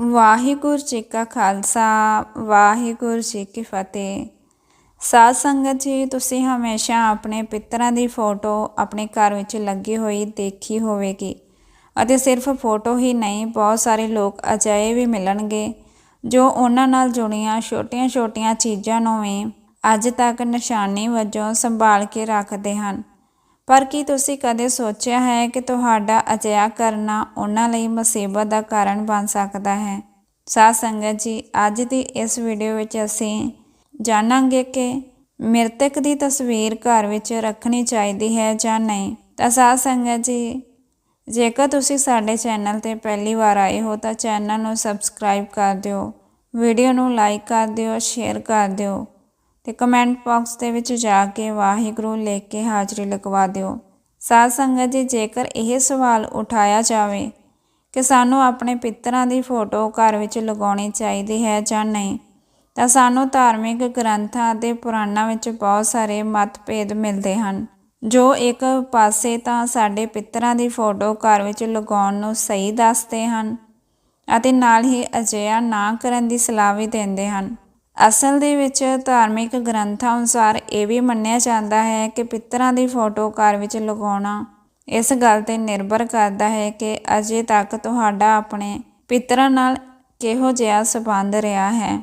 ਵਾਹਿਗੁਰੂ ਜੀ ਕਾ ਖਾਲਸਾ, ਵਾਹਿਗੁਰੂ ਜੀ ਕੀ ਫਤਿਹ। ਸਾਧ ਸੰਗਤ ਜੀ, ਤੁਸੀਂ ਹਮੇਸ਼ਾ ਆਪਣੇ ਪਿੱਤਰਾਂ ਦੀ ਫੋਟੋ ਆਪਣੇ ਘਰ ਵਿੱਚ ਲੱਗੀ ਹੋਈ ਦੇਖੀ ਹੋਵੇਗੀ ਅਤੇ ਸਿਰਫ ਫੋਟੋ ਹੀ ਨਹੀਂ, ਬਹੁਤ ਸਾਰੇ ਲੋਕ ਅਜਿਹੇ ਵੀ ਮਿਲਣਗੇ ਜੋ ਉਹਨਾਂ ਨਾਲ ਜੁੜੀਆਂ ਛੋਟੀਆਂ-ਛੋਟੀਆਂ ਚੀਜ਼ਾਂ ਨੂੰ ਵੀ ਅੱਜ ਤੱਕ ਨਿਸ਼ਾਨੀ ਵਜੋਂ ਸੰਭਾਲ ਕੇ ਰੱਖਦੇ ਹਨ। ਪਰ ਕੀ ਤੁਸੀਂ ਕਦੇ ਸੋਚਿਆ ਹੈ ਕਿ ਤੁਹਾਡਾ ਅਜਿਹਾ ਕਰਨਾ ਉਹਨਾਂ ਲਈ ਮੁਸੀਬਤ ਦਾ ਕਾਰਨ ਬਣ ਸਕਦਾ ਹੈ? ਸਾਧ ਸੰਗਤ ਜੀ, ਅੱਜ ਦੀ ਇਸ ਵੀਡੀਓ ਵਿੱਚ ਅਸੀਂ ਜਾਣਾਂਗੇ ਕਿ ਮ੍ਰਿਤਕ ਦੀ ਤਸਵੀਰ ਘਰ ਵਿੱਚ ਰੱਖਣੀ ਚਾਹੀਦੀ ਹੈ ਜਾਂ ਨਹੀਂ। ਤਾਂ ਸਾਧ ਸੰਗਤ ਜੀ, ਜੇਕਰ ਤੁਸੀਂ ਸਾਡੇ ਚੈਨਲ ਤੇ ਪਹਿਲੀ ਵਾਰ ਆਏ ਹੋ ਤਾਂ ਚੈਨਲ ਨੂੰ ਸਬਸਕ੍ਰਾਈਬ ਕਰ ਦਿਓ ਵੀਡੀਓ ਨੂੰ ਲਾਈਕ ਕਰ ਦਿਓ ਸ਼ੇਅਰ ਕਰ ਦਿਓ। ਤੇ ਕਮੈਂਟ ਬਾਕਸ ਦੇ ਵਿੱਚ ਜਾ ਕੇ ਵਾਹਿਗੁਰੂ ਲਿਖ ਕੇ ਹਾਜ਼ਰੀ ਲਗਵਾ ਦਿਓ। ਸਾਧ ਸੰਗਤ ਜੀ, ਜੇਕਰ ਇਹ ਸਵਾਲ ਉਠਾਇਆ ਜਾਵੇ ਕਿ ਸਾਨੂੰ ਆਪਣੇ ਪਿੱਤਰਾਂ ਦੀ ਫੋਟੋ ਘਰ ਵਿੱਚ ਲਗਾਉਣੀ ਚਾਹੀਦੀ ਹੈ ਜਾਂ ਨਹੀਂ, ਤਾਂ ਸਾਨੂੰ ਧਾਰਮਿਕ ਗ੍ਰੰਥਾਂ ਅਤੇ ਪੁਰਾਣਾਂ ਵਿੱਚ ਬਹੁਤ ਸਾਰੇ ਮਤਭੇਦ ਮਿਲਦੇ ਹਨ। ਜੋ ਇੱਕ ਪਾਸੇ ਤਾਂ ਸਾਡੇ ਪਿੱਤਰਾਂ ਦੀ ਫੋਟੋ ਘਰ ਵਿੱਚ ਲਗਾਉਣ ਨੂੰ ਸਹੀ ਦੱਸਦੇ ਹਨ ਅਤੇ ਨਾਲ ਹੀ ਅਜਿਹਾ ਨਾ ਕਰਨ ਦੀ ਸਲਾਹ ਵੀ ਦਿੰਦੇ ਹਨ। ਅਸਲ ਦੇ ਵਿੱਚ ਧਾਰਮਿਕ ਗ੍ਰੰਥਾਂ ਅਨੁਸਾਰ ਇਹ ਵੀ ਮੰਨਿਆ ਜਾਂਦਾ ਹੈ ਕਿ ਪਿੱਤਰਾਂ ਦੀ ਫੋਟੋ ਘਰ ਵਿੱਚ ਲਗਾਉਣਾ ਇਸ ਗੱਲ ਤੇ ਨਿਰਭਰ ਕਰਦਾ ਹੈ ਕਿ ਅਜੇ ਤੱਕ ਤੁਹਾਡਾ ਆਪਣੇ ਪਿੱਤਰਾਂ ਨਾਲ ਕਿਹੋ ਜਿਹਾ ਸਬੰਧ ਰਿਹਾ ਹੈ।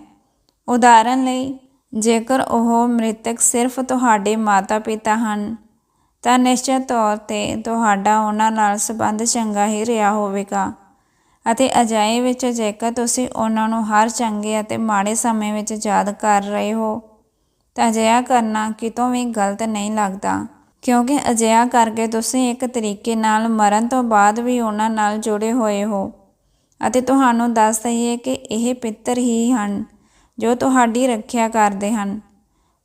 ਉਦਾਹਰਨ ਲਈ, ਜੇਕਰ ਉਹ ਮ੍ਰਿਤਕ ਸਿਰਫ ਤੁਹਾਡੇ ਮਾਤਾ-ਪਿਤਾ ਹਨ, ਤਾਂ ਨਿਸ਼ਚਿਤ ਤੌਰ ਤੇ ਤੁਹਾਡਾ ਉਹਨਾਂ ਨਾਲ ਸਬੰਧ ਚੰਗਾ ਹੀ ਰਿਹਾ ਹੋਵੇਗਾ। ਅਤੇ ਅਜਾਏ ਵਿੱਚ ਜੇਕਰ ਤੁਸੀਂ ਉਹਨਾਂ ਨੂੰ ਹਰ ਚੰਗੇ ਅਤੇ ਮਾੜੇ ਸਮੇਂ ਵਿੱਚ ਯਾਦ ਕਰ ਰਹੇ ਹੋ, ਤਾਂ ਅਜਿਹਾ ਕਰਨਾ ਕਿਤੋਂ ਵੀ ਗਲਤ ਨਹੀਂ ਲੱਗਦਾ। ਕਿਉਂਕਿ ਅਜਿਹਾ ਕਰਕੇ ਤੁਸੀਂ ਇੱਕ ਤਰੀਕੇ ਨਾਲ ਮਰਨ ਤੋਂ ਬਾਅਦ ਵੀ ਉਹਨਾਂ ਨਾਲ ਜੁੜੇ ਹੋਏ ਹੋ। ਅਤੇ ਤੁਹਾਨੂੰ ਦੱਸ ਦਈਏ ਕਿ ਇਹ ਪਿੱਤਰ ਹੀ ਹਨ ਜੋ ਤੁਹਾਡੀ ਰੱਖਿਆ ਕਰਦੇ ਹਨ,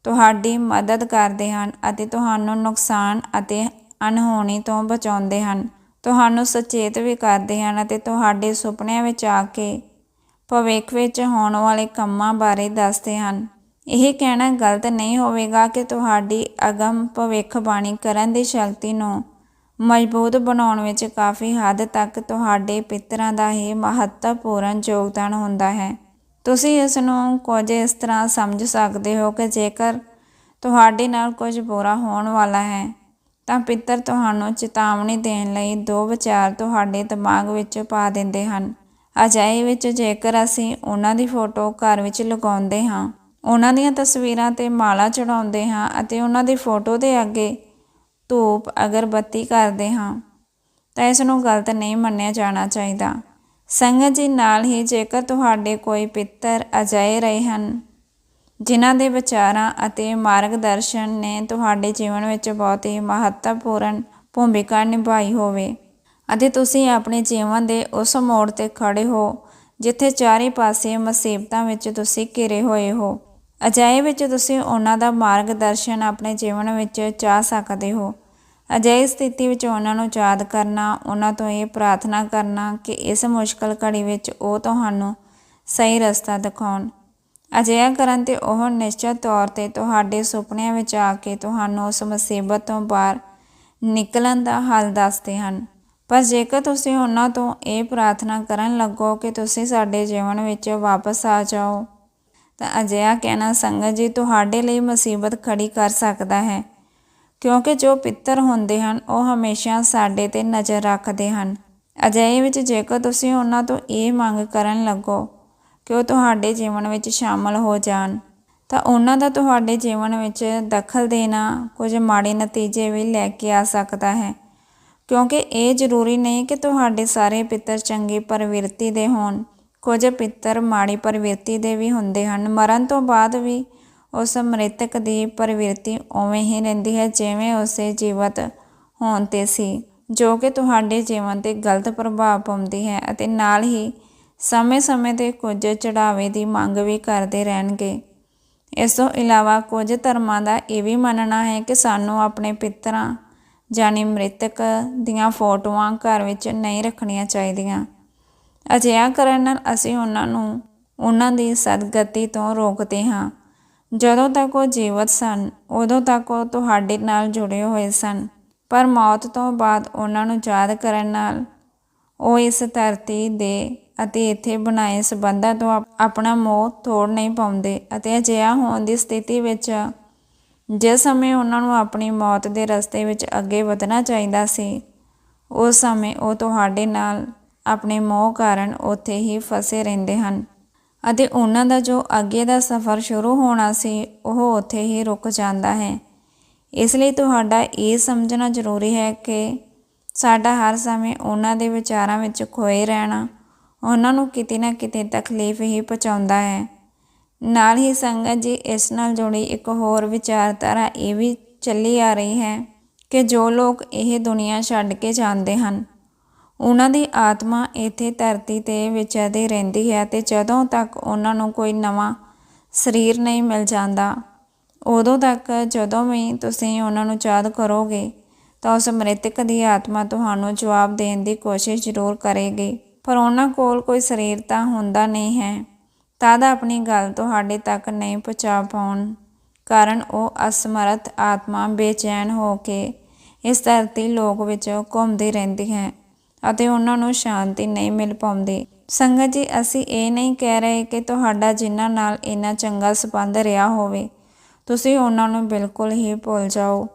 ਤੁਹਾਡੀ ਮਦਦ ਕਰਦੇ ਹਨ ਅਤੇ ਤੁਹਾਨੂੰ ਨੁਕਸਾਨ ਅਤੇ ਅਨਹੋਣੀ ਤੋਂ ਬਚਾਉਂਦੇ ਹਨ। ਤੁਹਾਨੂੰ ਸੁਚੇਤ ਵੀ ਕਰਦੇ ਹਨ ਅਤੇ ਤੁਹਾਡੇ ਸੁਪਨਿਆਂ ਵਿੱਚ ਆ ਕੇ ਭਵਿੱਖ ਵਿੱਚ ਹੋਣ ਵਾਲੇ ਕੰਮਾਂ ਬਾਰੇ ਦੱਸਦੇ ਹਨ। ਇਹ ਕਹਿਣਾ ਗਲਤ ਨਹੀਂ ਹੋਵੇਗਾ ਕਿ ਤੁਹਾਡੀ ਅਗਮ ਭਵਿੱਖਬਾਣੀ ਕਰਨ ਦੀ ਸ਼ਕਤੀ ਨੂੰ ਮਜ਼ਬੂਤ ਬਣਾਉਣ ਵਿੱਚ ਕਾਫੀ ਹੱਦ ਤੱਕ ਤੁਹਾਡੇ ਪਿੱਤਰਾਂ ਦਾ ਹੀ ਮਹੱਤਵਪੂਰਨ ਯੋਗਦਾਨ ਹੁੰਦਾ ਹੈ। ਤੁਸੀਂ ਇਸ ਨੂੰ ਕੁਝ ਇਸ ਤਰ੍ਹਾਂ ਸਮਝ ਸਕਦੇ ਹੋ ਕਿ ਜੇਕਰ ਤੁਹਾਡੇ ਨਾਲ ਕੁਝ ਬੁਰਾ ਹੋਣ ਵਾਲਾ ਹੈ ਤਾਂ ਪਿੱਤਰ ਤੁਹਾਨੂੰ ਚੇਤਾਵਨੀ ਦੇਣ ਲਈ ਦੋ ਵਿਚਾਰ ਤੁਹਾਡੇ ਦਿਮਾਗ ਵਿੱਚ ਪਾ ਦਿੰਦੇ ਹਨ। ਅਜਾਈ ਵਿੱਚ ਜੇਕਰ ਅਸੀਂ ਉਹਨਾਂ ਦੀ ਫੋਟੋ ਘਰ ਵਿੱਚ ਲਗਾਉਂਦੇ ਹਾਂ, ਉਹਨਾਂ ਦੀਆਂ ਤਸਵੀਰਾਂ ਤੇ ਮਾਲਾ ਚੜਾਉਂਦੇ ਹਾਂ ਅਤੇ ਉਹਨਾਂ ਦੀ ਫੋਟੋ ਦੇ ਅੱਗੇ ਧੂਪ ਅਗਰਬੱਤੀ ਕਰਦੇ ਹਾਂ, ਤਾਂ ਇਸ ਨੂੰ ਗਲਤ ਨਹੀਂ ਮੰਨਿਆ ਜਾਣਾ ਚਾਹੀਦਾ। ਸੰਗਤ ਜੀ ਨਾਲ ਹੀ ਜੇਕਰ ਤੁਹਾਡੇ ਕੋਈ ਪਿੱਤਰ ਅਜਾਏ ਰਹੇ ਹਨ ਜਿਨ੍ਹਾਂ ਦੇ ਵਿਚਾਰਾਂ ਅਤੇ ਮਾਰਗਦਰਸ਼ਨ ਨੇ ਤੁਹਾਡੇ ਜੀਵਨ ਵਿੱਚ ਬਹੁਤ ਹੀ ਮਹੱਤਵਪੂਰਨ ਭੂਮਿਕਾ ਨਿਭਾਈ ਹੋਵੇ। ਅਤੇ ਤੁਸੀਂ ਆਪਣੇ ਜੀਵਨ ਦੇ ਉਸ ਮੋੜ ਤੇ ਖੜੇ ਹੋ, ਜਿੱਥੇ ਚਾਰੇ ਪਾਸੇ ਮੁਸੀਬਤਾਂ ਵਿੱਚ ਤੁਸੀਂ ਘਿਰੇ ਹੋਏ ਹੋ। ਅਜਾਏ ਵਿੱਚ ਤੁਸੀਂ ਉਹਨਾਂ ਦਾ ਮਾਰਗਦਰਸ਼ਨ ਆਪਣੇ ਜੀਵਨ ਵਿੱਚ ਚਾਹ ਸਕਦੇ ਹੋ। ਅਜਿਹੀ ਸਥਿਤੀ ਵਿੱਚ ਉਹਨਾਂ ਨੂੰ ਯਾਦ ਕਰਨਾ, ਉਹਨਾਂ ਤੋਂ ਇਹ ਪ੍ਰਾਰਥਨਾ ਕਰਨਾ ਕਿ ਇਸ ਮੁਸ਼ਕਲ ਘੜੀ ਵਿੱਚ ਉਹ ਤੁਹਾਨੂੰ ਸਹੀ ਰਸਤਾ ਦਿਖਾਉਣ। ਅਜਿਹਾ ਕਰਨ ਤੇ ਉਹ ਨਿਸ਼ਚਿਤ ਤੌਰ ਤੇ ਤੁਹਾਡੇ ਸੁਪਨਿਆਂ ਵਿੱਚ ਆ ਕੇ ਤੁਹਾਨੂੰ ਉਸ ਮੁਸੀਬਤ ਤੋਂ ਬਾਹਰ ਨਿਕਲਣ ਦਾ ਹੱਲ ਦੱਸਦੇ ਹਨ। ਪਰ ਜੇਕਰ ਤੁਸੀਂ ਉਹਨਾਂ ਤੋਂ ਇਹ ਪ੍ਰਾਰਥਨਾ ਕਰਨ ਲੱਗੋ ਕਿ ਤੁਸੀਂ ਸਾਡੇ ਜੀਵਨ ਵਿੱਚ ਵਾਪਸ ਆ ਜਾਓ, ਤਾਂ ਅਜਿਹਾ ਕਹਿਣਾ ਸੰਗਤ ਜੀ ਤੁਹਾਡੇ ਲਈ ਮੁਸੀਬਤ ਖੜੀ ਕਰ ਸਕਦਾ ਹੈ, ਕਿਉਂਕਿ ਜੋ ਪਿੱਤਰ ਹੁੰਦੇ ਹਨ, ਉਹ ਹਮੇਸ਼ਾ ਸਾਡੇ ਤੇ ਨਜ਼ਰ ਰੱਖਦੇ ਹਨ। ਅਜਿਹੇ ਵਿੱਚ ਜੇਕਰ ਤੁਸੀਂ ਉਹਨਾਂ ਤੋਂ ਇਹ ਮੰਗ ਕਰਨ ਲੱਗੋ ਕਿ ਉਹ ਤੁਹਾਡੇ ਜੀਵਨ ਵਿੱਚ ਸ਼ਾਮਲ ਹੋ ਜਾਣ। ਤਾਂ ਉਹਨਾਂ ਦਾ ਤੁਹਾਡੇ ਜੀਵਨ ਵਿੱਚ ਦਖਲ ਦੇਣਾ ਕੁਝ ਮਾੜੇ ਨਤੀਜੇ ਵੀ ਲੈ ਕੇ ਆ ਸਕਦਾ ਹੈ। ਕਿਉਂਕਿ ਇਹ ਜ਼ਰੂਰੀ ਨਹੀਂ ਕਿ ਤੁਹਾਡੇ ਸਾਰੇ ਪਿੱਤਰ ਚੰਗੀ ਪ੍ਰਵਿਰਤੀ ਦੇ ਹੋਣ। ਕੁਝ ਪਿੱਤਰ ਮਾੜੀ ਪ੍ਰਵਿਰਤੀ ਦੇ ਵੀ ਹੁੰਦੇ ਹਨ। ਮਰਨ ਤੋਂ ਬਾਅਦ ਵੀ ਉਸ ਮ੍ਰਿਤਕ ਦੀ ਪ੍ਰਵਿਰਤੀ ਉਵੇਂ ਹੀ ਰਹਿੰਦੀ ਹੈ, ਜਿਵੇਂ ਉਸੇ ਜੀਵਤ ਹੋਣ ਤੇ ਸੀ, ਜੋ ਕਿ ਤੁਹਾਡੇ ਜੀਵਨ ਤੇ ਗਲਤ ਪ੍ਰਭਾਵ ਪਾਉਂਦੀ ਹੈ ਅਤੇ ਨਾਲ ਹੀ ਸਮੇਂ-ਸਮੇਂ ਤੇ ਕੁਝ ਚੜਾਵੇ ਦੀ ਮੰਗ ਵੀ ਕਰਦੇ ਰਹਿਣਗੇ। ਇਸ ਤੋਂ ਇਲਾਵਾ ਕੁਝ ਧਰਮਾਂ ਦਾ ਇਹ ਵੀ ਮੰਨਣਾ ਹੈ ਕਿ ਸਾਨੂੰ ਆਪਣੇ ਪਿੱਤਰਾਂ ਜਾਨੀ ਮ੍ਰਿਤਕ ਦੀਆਂ ਫੋਟੋਆਂ ਘਰ ਵਿੱਚ ਨਹੀਂ ਰੱਖਣੀਆਂ ਚਾਹੀਦੀਆਂ। ਅਜਿਹਾ ਕਰਨ ਨਾਲ ਅਸੀਂ ਉਹਨਾਂ ਨੂੰ, ਉਹਨਾਂ ਦੀ ਸਦਗਤੀ ਤੋਂ ਰੋਕਦੇ ਹਾਂ। ਜਦੋਂ ਤੱਕ ਉਹ ਜੀਵਤ ਸਨ, ਉਦੋਂ ਤੱਕ ਉਹ ਤੁਹਾਡੇ ਨਾਲ ਜੁੜੇ ਹੋਏ ਸਨ। ਪਰ ਮੌਤ ਤੋਂ ਬਾਅਦ ਉਹਨਾਂ ਨੂੰ ਯਾਦ ਕਰਨ ਨਾਲ ਉਹ ਇਸ ਧਰਤੀ ਦੇ ਅਤੇ ਇੱਥੇ ਬਣਾਏ ਸਬੰਧਾਂ ਤੋਂ ਆਪਣਾ ਮੋਹ ਤੋੜ ਨਹੀਂ ਪਾਉਂਦੇ ਅਤੇ ਅਜਿਹਾ ਹੋਣ ਦੀ ਸਥਿਤੀ ਵਿੱਚ ਜਿਸ ਸਮੇਂ ਉਹਨਾਂ ਨੂੰ ਆਪਣੀ ਮੌਤ ਦੇ ਰਸਤੇ ਵਿੱਚ ਅੱਗੇ ਵਧਣਾ ਚਾਹੀਦਾ ਸੀ, ਉਸ ਸਮੇਂ ਉਹ ਤੁਹਾਡੇ ਨਾਲ ਆਪਣੇ ਮੋਹ ਕਾਰਨ ਉੱਥੇ ਹੀ ਫਸੇ ਰਹਿੰਦੇ ਹਨ ਅਤੇ ਉਹਨਾਂ ਦਾ ਜੋ ਅੱਗੇ ਦਾ ਸਫ਼ਰ ਸ਼ੁਰੂ ਹੋਣਾ ਸੀ, ਉਹ ਉੱਥੇ ਹੀ ਰੁਕ ਜਾਂਦਾ ਹੈ। ਇਸ ਲਈ ਤੁਹਾਡਾ ਇਹ ਸਮਝਣਾ ਜ਼ਰੂਰੀ ਹੈ ਕਿ ਸਾਡਾ ਹਰ ਸਮੇਂ ਉਹਨਾਂ ਦੇ ਵਿਚਾਰਾਂ ਵਿੱਚ ਖੋਏ ਰਹਿਣਾ ਉਹਨਾਂ ਨੂੰ ਕਿਤੇ ਨਾ ਕਿਤੇ ਤਕਲੀਫ ਹੀ ਪਹੁੰਚਾਉਂਦਾ ਹੈ। ਨਾਲ ਹੀ ਸੰਗਤ ਜੀ ਇਸ ਨਾਲ ਜੁੜੀ ਇੱਕ ਹੋਰ ਵਿਚਾਰਧਾਰਾ ਇਹ ਵੀ ਚੱਲੀ ਆ ਰਹੀ ਹੈ ਕਿ ਜੋ ਲੋਕ ਇਹ ਦੁਨੀਆ ਛੱਡ ਕੇ ਜਾਂਦੇ ਹਨ, ਉਹਨਾਂ ਦੀ ਆਤਮਾ ਇੱਥੇ ਧਰਤੀ ਤੇ ਵਿਚਰਦੀ ਰਹਿੰਦੀ ਹੈ ਤੇ ਜਦੋਂ ਤੱਕ ਉਹਨਾਂ ਨੂੰ ਕੋਈ ਨਵਾਂ ਸਰੀਰ ਨਹੀਂ ਮਿਲ ਜਾਂਦਾ, ਉਦੋਂ ਤੱਕ ਜਦੋਂ ਵੀ ਤੁਸੀਂ ਉਹਨਾਂ ਨੂੰ ਯਾਦ ਕਰੋਗੇ ਤਾਂ ਉਸ ਮ੍ਰਿਤਕ ਦੀ ਆਤਮਾ ਤੁਹਾਨੂੰ ਜਵਾਬ ਦੇਣ ਦੀ ਕੋਸ਼ਿਸ਼ ਜ਼ਰੂਰ ਕਰੇਗੀ। ਪਰ ਉਹਨਾਂ ਕੋਲ ਕੋਈ ਸਰੀਰ ਤਾਂ ਹੁੰਦਾ ਨਹੀਂ ਹੈ। ਤਦ ਆਪਣੀ ਗੱਲ ਤੁਹਾਡੇ ਤੱਕ ਨਹੀਂ ਪਹੁੰਚਾ ਪਾਉਣ ਕਾਰਨ ਉਹ ਅਸਮਰਥ ਆਤਮਾ ਬੇਚੈਨ ਹੋ ਕੇ ਇਸ ਧਰਤੀ ਲੋਕ ਵਿੱਚ ਘੁੰਮਦੀ ਰਹਿੰਦੀ ਹੈ ਅਤੇ ਉਹਨਾਂ ਨੂੰ ਸ਼ਾਂਤੀ ਨਹੀਂ ਮਿਲ ਪਾਉਂਦੀ। ਸੰਗਤ ਜੀ, ਅਸੀਂ ਇਹ ਨਹੀਂ ਕਹਿ ਰਹੇ ਕਿ ਤੁਹਾਡਾ ਜਿਨ੍ਹਾਂ ਨਾਲ ਇੰਨਾ ਚੰਗਾ ਸੰਬੰਧ ਰਿਹਾ ਹੋਵੇ, ਤੁਸੀਂ ਉਹਨਾਂ ਨੂੰ ਬਿਲਕੁਲ ਹੀ ਭੁੱਲ ਜਾਓ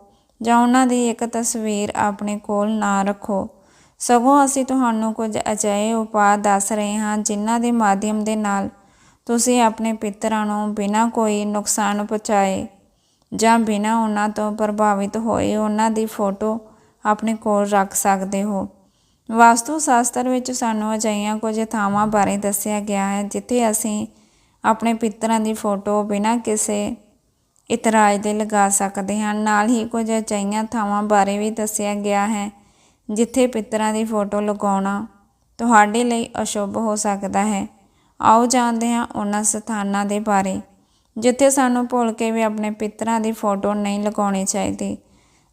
ਜਾਂ ਉਹਨਾਂ ਦੀ ਇੱਕ ਤਸਵੀਰ ਆਪਣੇ ਕੋਲ ਨਾ ਰੱਖੋ। ਸਗੋਂ ਅਸੀਂ ਤੁਹਾਨੂੰ ਕੁਝ ਅਜਿਹੇ ਉਪਾਅ ਦੱਸ ਰਹੇ ਹਾਂ ਜਿਨ੍ਹਾਂ ਦੇ ਮਾਧਿਅਮ ਦੇ ਨਾਲ ਤੁਸੀਂ ਆਪਣੇ ਪਿੱਤਰਾਂ ਨੂੰ ਬਿਨਾਂ ਕੋਈ ਨੁਕਸਾਨ ਪਹੁੰਚਾਏ ਜਾਂ ਬਿਨਾਂ ਉਹਨਾਂ ਤੋਂ ਪ੍ਰਭਾਵਿਤ ਹੋਏ ਉਹਨਾਂ ਦੀ ਫੋਟੋ ਆਪਣੇ ਕੋਲ ਰੱਖ ਸਕਦੇ ਹੋ। ਵਾਸਤੂ ਸ਼ਾਸਤਰ ਵਿੱਚ ਸਾਨੂੰ ਅਜਿਹੀਆਂ ਕੁਝ ਥਾਵਾਂ ਬਾਰੇ ਦੱਸਿਆ ਗਿਆ ਹੈ ਜਿੱਥੇ ਅਸੀਂ ਆਪਣੇ ਪਿੱਤਰਾਂ ਦੀ ਫੋਟੋ ਬਿਨਾਂ ਕਿਸੇ ਇਤਰਾਜ਼ ਦੇ ਲਗਾ ਸਕਦੇ ਹਾਂ। ਨਾਲ ਹੀ ਕੁਝ ਅਜਿਹੀਆਂ ਥਾਵਾਂ ਬਾਰੇ ਵੀ ਦੱਸਿਆ ਗਿਆ ਹੈ ਜਿੱਥੇ ਪਿੱਤਰਾਂ ਦੀ ਫੋਟੋ ਲਗਾਉਣਾ ਤੁਹਾਡੇ ਲਈ ਅਸ਼ੁਭ ਹੋ ਸਕਦਾ ਹੈ। ਆਓ ਜਾਣਦੇ ਹਾਂ ਉਹਨਾਂ ਸਥਾਨਾਂ ਦੇ ਬਾਰੇ, ਜਿੱਥੇ ਸਾਨੂੰ ਭੁੱਲ ਕੇ ਵੀ ਆਪਣੇ ਪਿੱਤਰਾਂ ਦੀ ਫੋਟੋ ਨਹੀਂ ਲਗਾਉਣੀ ਚਾਹੀਦੀ।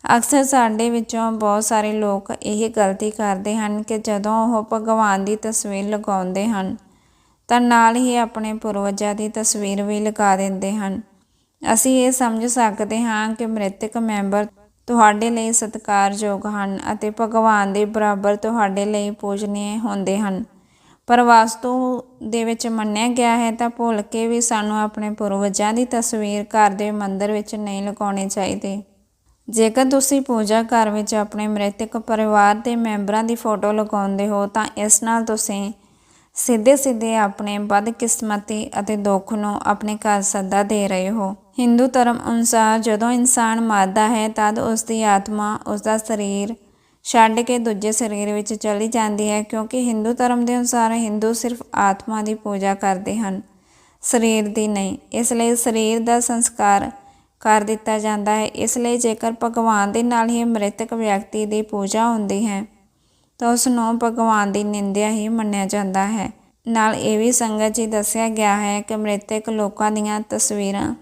ਅਕਸਰ ਸਾਡੇ ਵਿੱਚੋਂ ਬਹੁਤ ਸਾਰੇ ਲੋਕ ਇਹ ਗਲਤੀ ਕਰਦੇ ਹਨ ਕਿ ਜਦੋਂ ਉਹ ਭਗਵਾਨ ਦੀ ਤਸਵੀਰ ਲਗਾਉਂਦੇ ਹਨ, ਤਾਂ ਨਾਲ ਹੀ ਆਪਣੇ ਪੂਰਵਜਾਂ ਦੀ ਤਸਵੀਰ ਵੀ ਲਗਾ ਦਿੰਦੇ ਹਨ। ਅਸੀਂ ਇਹ ਸਮਝ ਸਕਦੇ ਹਾਂ ਕਿ ਮ੍ਰਿਤਕ ਮੈਂਬਰ ਤੁਹਾਡੇ ਲਈ ਸਤਿਕਾਰਯੋਗ ਹਨ ਅਤੇ ਭਗਵਾਨ ਦੇ ਬਰਾਬਰ ਤੁਹਾਡੇ ਲਈ ਪੂਜਨੀय ਹੁੰਦੇ ਹਨ। ਪਰ ਵਾਸਤੂ ਦੇ ਵਿੱਚ ਮੰਨਿਆ ਗਿਆ ਹੈ ਤਾਂ ਭੁੱਲ ਕੇ ਵੀ ਸਾਨੂੰ ਆਪਣੇ ਪੂਰਵਜਾਂ ਦੀ ਤਸਵੀਰ ਘਰ ਦੇ ਮੰਦਰ ਵਿੱਚ ਨਹੀਂ ਲਗਾਉਣੀ ਚਾਹੀਦੀ। ਜੇਕਰ ਤੁਸੀਂ ਪੂਜਾ ਘਰ ਵਿੱਚ ਆਪਣੇ ਮ੍ਰਿਤਕ ਪਰਿਵਾਰ ਦੇ ਮੈਂਬਰਾਂ ਦੀ ਫੋਟੋ ਲਗਾਉਂਦੇ ਹੋ ਤਾਂ ਇਸ ਨਾਲ ਤੁਸੀਂ ਸਿੱਧੇ ਸਿੱਧੇ ਆਪਣੇ ਬਦਕਿਸਮਤੀ ਅਤੇ ਦੁੱਖ ਨੂੰ ਆਪਣੇ ਘਰ ਸੱਦਾ ਦੇ ਰਹੇ ਹੋ। ਹਿੰਦੂ ਧਰਮ ਅਨੁਸਾਰ ਜਦੋਂ ਇਨਸਾਨ ਮਰਦਾ ਹੈ, ਤਦ ਉਸ ਦੀ ਆਤਮਾ ਉਸ ਦਾ ਸਰੀਰ ਛੱਡ ਕੇ ਦੂਜੇ ਸਰੀਰ ਵਿੱਚ ਚਲੀ ਜਾਂਦੀ ਹੈ, ਕਿਉਂਕਿ ਹਿੰਦੂ ਧਰਮ ਦੇ ਅਨੁਸਾਰ ਹਿੰਦੂ ਸਿਰਫ ਆਤਮਾ ਦੀ ਪੂਜਾ ਕਰਦੇ ਹਨ, ਸਰੀਰ ਦੀ ਨਹੀਂ। ਇਸ ਲਈ ਸਰੀਰ ਦਾ ਸੰਸਕਾਰ ਕਰ ਦਿੱਤਾ ਜਾਂਦਾ ਹੈ। ਇਸ ਲਈ ਜੇਕਰ ਭਗਵਾਨ ਦੇ ਨਾਲ ਹੀ ਮ੍ਰਿਤਕ ਵਿਅਕਤੀ ਦੀ ਪੂਜਾ ਹੁੰਦੀ ਹੈ, ਤਾਂ ਉਸ ਨੂੰ ਭਗਵਾਨ ਦੀ ਨਿੰਦਿਆ ਹੀ ਮੰਨਿਆ ਜਾਂਦਾ ਹੈ। ਨਾਲ ਇਹ ਵੀ ਸੰਗਤ ਜੀ ਦੱਸਿਆ ਗਿਆ ਹੈ ਕਿ ਮ੍ਰਿਤਕ ਲੋਕਾਂ ਦੀਆਂ ਤਸਵੀਰਾਂ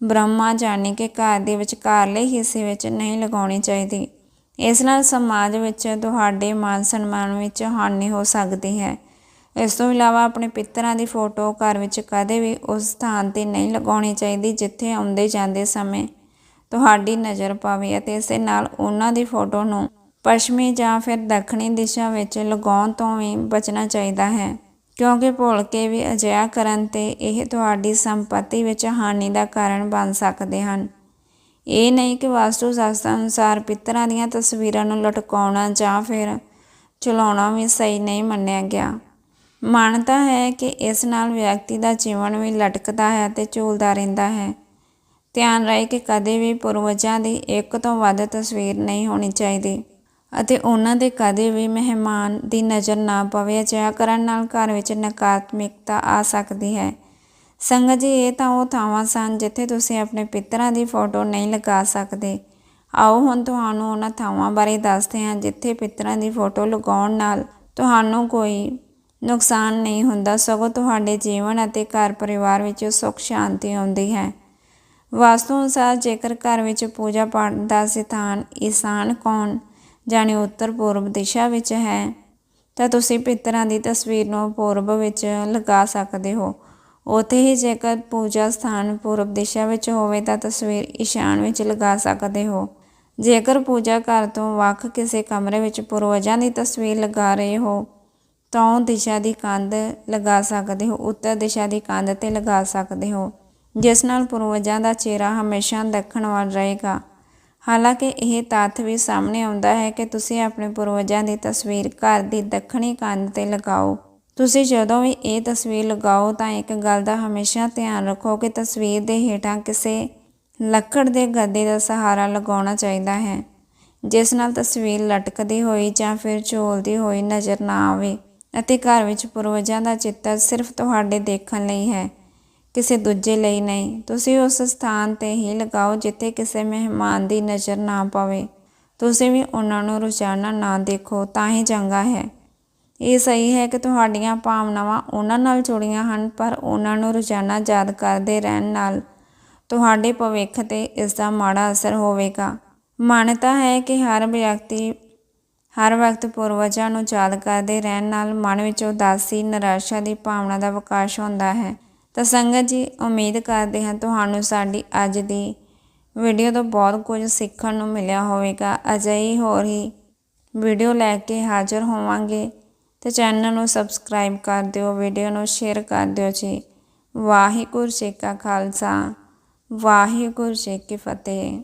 ਬ੍ਰਹਮਾ ਜਾਣੀ ਕਿ ਘਰ ਦੇ ਵਿਚਕਾਰਲੇ ਹਿੱਸੇ ਵਿੱਚ ਨਹੀਂ ਲਗਾਉਣੀ ਚਾਹੀਦੀ। ਇਸ ਨਾਲ ਸਮਾਜ ਵਿੱਚ ਤੁਹਾਡੇ ਮਾਨ ਸਨਮਾਨ ਵਿੱਚ ਹਾਨੀ ਹੋ ਸਕਦੀ ਹੈ। ਇਸ ਤੋਂ ਇਲਾਵਾ ਆਪਣੇ ਪਿੱਤਰਾਂ ਦੀ ਫੋਟੋ ਘਰ ਵਿੱਚ ਕਦੇ ਵੀ ਉਸ ਸਥਾਨ ਤੇ ਨਹੀਂ ਲਗਾਉਣੀ ਚਾਹੀਦੀ ਜਿੱਥੇ ਆਉਂਦੇ ਜਾਂਦੇ ਸਮੇਂ ਤੁਹਾਡੀ ਨਜ਼ਰ ਪਵੇ ਅਤੇ ਇਸ ਨਾਲ ਉਹਨਾਂ ਦੀ ਫੋਟੋ ਨੂੰ ਪੱਛਮੀ ਜਾਂ ਫਿਰ ਦੱਖਣੀ ਦਿਸ਼ਾ ਵਿੱਚ ਲਗਾਉਣ ਤੋਂ ਵੀ ਬਚਣਾ ਚਾਹੀਦਾ ਹੈ। ਕਿਉਂਕਿ ਭੁੱਲ ਕੇ ਵੀ ਅਜਿਹਾ ਕਰਨ ਤੇ ਇਹ ਤੁਹਾਡੀ ਸੰਪਤੀ ਵਿੱਚ ਹਾਨੀ ਦਾ ਕਾਰਨ ਬਣ ਸਕਦੇ ਹਨ। ਇਹ ਨਹੀਂ ਕਿ ਵਾਸਤੂ ਸ਼ਾਸਤਰ ਅਨੁਸਾਰ ਪਿੱਤਰਾਂ ਦੀਆਂ ਤਸਵੀਰਾਂ ਨੂੰ ਲਟਕਾਉਣਾ ਜਾਂ ਫਿਰ ਚਲਾਉਣਾ ਵੀ ਸਹੀ ਨਹੀਂ ਮੰਨਿਆ ਗਿਆ। ਮਾਨਤਾ ਹੈ ਕਿ ਇਸ ਨਾਲ ਵਿਅਕਤੀ ਦਾ ਜੀਵਨ ਵੀ ਲਟਕਦਾ ਹੈ ਤੇ ਝੂਲਦਾ ਰਹਿੰਦਾ ਹੈ। ਧਿਆਨ ਰਹੇ ਕਿ ਕਦੇ ਵੀ ਪੂਰਵਜਾਂ ਦੀ ਇੱਕ ਤੋਂ ਵੱਧ ਤਸਵੀਰ ਨਹੀਂ ਹੋਣੀ ਚਾਹੀਦੀ। ਅਤੇ ਉਹਨਾਂ ਦੇ ਕਦੇ ਵੀ ਮਹਿਮਾਨ ਦੀ ਨਜ਼ਰ ਨਾ ਪਵੇ, ਅਜਿਹਾ ਕਰਨ ਨਾਲ ਘਰ ਵਿੱਚ ਨਕਾਰਾਤਮਕਤਾ ਆ ਸਕਦੀ ਹੈ। ਸੰਗਤ ਜੀ, ਇਹ ਤਾਂ ਉਹ ਥਾਵਾਂ ਸਨ ਜਿੱਥੇ ਤੁਸੀਂ ਆਪਣੇ ਪਿੱਤਰਾਂ ਦੀ ਫੋਟੋ ਨਹੀਂ ਲਗਾ ਸਕਦੇ। ਆਓ, ਹੁਣ ਤੁਹਾਨੂੰ ਉਹਨਾਂ ਥਾਵਾਂ ਬਾਰੇ ਦੱਸਦੇ ਹਾਂ ਜਿੱਥੇ ਪਿੱਤਰਾਂ ਦੀ ਫੋਟੋ ਲਗਾਉਣ ਨਾਲ ਤੁਹਾਨੂੰ ਕੋਈ ਨੁਕਸਾਨ ਨਹੀਂ ਹੁੰਦਾ। ਸਗੋਂ ਤੁਹਾਡੇ ਜੀਵਨ ਅਤੇ ਘਰ ਪਰਿਵਾਰ ਵਿੱਚ ਸੁੱਖ, ਸ਼ਾਂਤੀ ਆਉਂਦੀ ਹੈ। ਵਾਸਤੂ ਅਨੁਸਾਰ ਜੇਕਰ ਘਰ ਵਿੱਚ ਪੂਜਾ ਪਾਠ ਦਾ ਸਥਾਨ ਈਸਾਨ ਕੋਣ ਜਾਣੀ ਉੱਤਰ ਪੂਰਬ ਦਿਸ਼ਾ ਵਿੱਚ ਹੈ, ਤਾਂ ਤੁਸੀਂ ਪਿੱਤਰਾਂ ਦੀ ਤਸਵੀਰ ਨੂੰ ਪੂਰਬ ਵਿੱਚ ਲਗਾ ਸਕਦੇ ਹੋ। ਉੱਥੇ ਹੀ ਜੇਕਰ ਪੂਜਾ ਸਥਾਨ ਪੂਰਬ ਦਿਸ਼ਾ ਵਿੱਚ ਹੋਵੇ, ਤਾਂ ਤਸਵੀਰ ਈਸ਼ਾਨ ਵਿੱਚ ਲਗਾ ਸਕਦੇ ਹੋ। ਜੇਕਰ ਪੂਜਾ ਘਰ ਤੋਂ ਵੱਖ ਕਿਸੇ ਕਮਰੇ ਵਿੱਚ ਪੂਰਵਜਾਂ ਦੀ ਤਸਵੀਰ ਲਗਾ ਰਹੇ ਹੋ, ਤਾਂ ਉਹ ਦਿਸ਼ਾ ਦੀ ਕੰਧ ਲਗਾ ਸਕਦੇ ਹੋ, ਉੱਤਰ ਦਿਸ਼ਾ ਦੀ ਕੰਧ ਤੇ ਲਗਾ ਸਕਦੇ ਹੋ, ਜਿਸ ਨਾਲ ਪੂਰਵਜਾਂ ਦਾ ਚਿਹਰਾ ਹਮੇਸ਼ਾ ਦੱਖਣ ਵੱਲ ਰਹੇਗਾ। ਹਾਲਾਂਕਿ ਇਹ ਤੱਥ ਵੀ ਸਾਹਮਣੇ ਆਉਂਦਾ ਹੈ ਕਿ ਤੁਸੀਂ ਆਪਣੇ ਪੂਰਵਜਾਂ ਦੀ ਤਸਵੀਰ ਘਰ ਦੀ ਦੱਖਣੀ ਕੰਧ ਤੇ ਲਗਾਓ। ਤੁਸੀਂ ਜਦੋਂ ਵੀ ਇਹ ਤਸਵੀਰ ਲਗਾਓ ਤਾਂ ਇੱਕ ਗੱਲ ਦਾ ਹਮੇਸ਼ਾ ਧਿਆਨ ਰੱਖੋ ਕਿ ਤਸਵੀਰ ਦੇ ਹੇਠਾਂ ਕਿਸੇ ਲੱਕੜ ਦੇ ਗੱਦੇ ਦਾ ਸਹਾਰਾ ਲਗਾਉਣਾ ਚਾਹੀਦਾ ਹੈ, ਜਿਸ ਨਾਲ ਤਸਵੀਰ ਲਟਕਦੀ ਹੋਈ ਜਾਂ ਫਿਰ ਝੋਲਦੀ ਹੋਈ ਨਜ਼ਰ ਨਾ ਆਵੇ ਅਤੇ ਘਰ ਵਿੱਚ ਪੂਰਵਜਾਂ ਦਾ ਚਿੱਤਰ ਸਿਰਫ ਤੁਹਾਡੇ ਦੇਖਣ ਲਈ ਹੈ। ਕਿਸੇ ਦੂਜੇ ਲਈ ਨਹੀਂ। ਤੁਸੀਂ ਉਸ ਸਥਾਨ ਤੇ ਹੀ ਲਗਾਓ ਜਿੱਥੇ ਕਿਸੇ ਮਹਿਮਾਨ ਦੀ ਨਜ਼ਰ ਨਾ ਪਵੇ। ਤੁਸੀਂ ਵੀ ਉਹਨਾਂ ਨੂੰ ਰੋਜ਼ਾਨਾ ਨਾ ਦੇਖੋ, ਤਾਂ ਹੀ ਚੰਗਾ ਹੈ। ਇਹ ਸਹੀ ਹੈ ਕਿ ਤੁਹਾਡੀਆਂ ਭਾਵਨਾਵਾਂ ਉਹਨਾਂ ਨਾਲ ਜੁੜੀਆਂ ਹਨ, ਪਰ ਉਹਨਾਂ ਨੂੰ ਰੋਜ਼ਾਨਾ ਯਾਦ ਕਰਦੇ ਰਹਿਣ ਨਾਲ ਤੁਹਾਡੇ ਭਵਿੱਖ ਤੇ ਇਸ ਦਾ ਮਾੜਾ ਅਸਰ ਹੋਵੇਗਾ। ਮਾਨਤਾ ਹੈ ਕਿ ਹਰ ਵਿਅਕਤੀ, ਹਰ ਵਕਤ ਪੂਰਵਜਾਂ ਨੂੰ ਯਾਦ ਕਰਦੇ ਰਹਿਣ ਨਾਲ ਮਨ ਵਿੱਚ ਉਦਾਸੀ, ਨਿਰਾਸ਼ਾ ਦੀ ਭਾਵਨਾ ਦਾ ਵਿਕਾਸ ਹੁੰਦਾ ਹੈ। ਤਾਂ ਸੰਗਤ ਜੀ, ਉਮੀਦ ਕਰਦੇ ਹਾਂ ਤੁਹਾਨੂੰ ਸਾਡੀ ਅੱਜ ਦੀ ਵੀਡੀਓ ਤੋਂ ਬਹੁਤ ਕੁਝ ਸਿੱਖਣ ਨੂੰ ਮਿਲਿਆ ਹੋਵੇਗਾ। ਅਜਿਹੀ ਹੋਰ ਹੀ ਵੀਡੀਓ ਲੈ ਕੇ ਹਾਜ਼ਰ ਹੋਵਾਂਗੇ। ਤੇ ਚੈਨਲ ਨੂੰ ਸਬਸਕ੍ਰਾਈਬ ਕਰ ਦਿਓ ਵੀਡੀਓ ਨੂੰ ਸ਼ੇਅਰ ਕਰ ਦਿਓ ਜੀ। ਵਾਹਿਗੁਰੂ ਜੀ ਕਾ ਖਾਲਸਾ, ਵਾਹਿਗੁਰੂ ਜੀ ਕੀ ਫਤਿਹ।